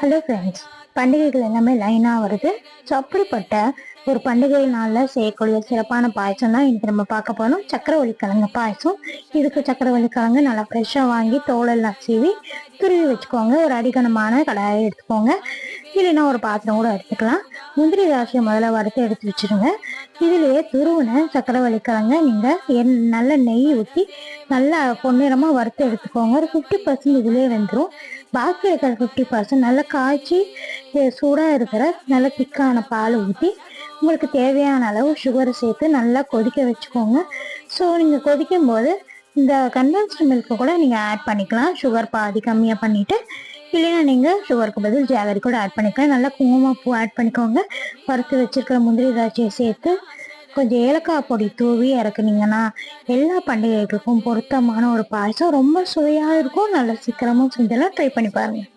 Hello friends பண்டிகைகள் எல்லாமே லைனாக வருது. ஸோ அப்படிப்பட்ட ஒரு பண்டிகை நாளில் செய்யக்கூடிய சிறப்பான பாயசம் தான் இன்னைக்கு நம்ம பார்க்க போகிறோம் சக்கரவள்ளி கிழங்கு பாயசம். இதுக்கு சக்கரவள்ளி கிழங்கு நல்லா ஃப்ரெஷ்ஷாக வாங்கி தோலெல்லாம் சீவி துருவி வச்சுக்கோங்க. ஒரு அடிக்கணமான கடாயை எடுத்துக்கோங்க. இல்லைன்னா ஒரு பாத்திரம் கூட எடுத்துக்கலாம். முந்திரி ராசியை முதல்ல வறுத்து எடுத்து வச்சுருங்க இதுலேயே துருவனை சக்கரவள்ளி கிழங்க நீங்கள் எண் நல்ல நெய் ஊற்றி நல்லா பொன்னிறமாக வறுத்து எடுத்துக்கோங்க. ஒரு ஃபிஃப்டி பர்சன்ட் இதுலேயே வந்துடும் பாக்கி இருக்கிற ஃபிஃப்டி பர்சன்ட் நல்லா காய்ச்சி சூடாக இருக்கிற நல்ல திக்கான பால் ஊற்றி உங்களுக்கு தேவையான அளவு சுகரை சேர்த்து நல்லா கொதிக்க வச்சுக்கோங்க. ஸோ நீங்கள் கொதிக்கும் போது இந்த கன்வென்ஸ்டு மில்க்கு கூட நீங்கள் ஆட் பண்ணிக்கலாம். சுகர் பாதி கம்மியாக பண்ணிவிட்டு இல்லைன்னா நீங்கள் சுகருக்கு பதில் ஜாகரி கூட ஆட் பண்ணிக்கலாம். நல்லா குங்குமப்பூ ஆட் பண்ணிக்கோங்க. பருத்து வச்சிருக்கிற முந்திரி திராட்சையை சேர்த்து கொஞ்சம் ஏலக்காய் பொடி தூவி இறக்குனீங்கன்னா எல்லா பண்டிகைகளுக்கும் பொருத்தமான ஒரு பாயசம். ரொம்ப சுவையாக இருக்கும். நல்லா சீக்கிரமும் செஞ்செல்லாம் ட்ரை பண்ணி பாருங்கள்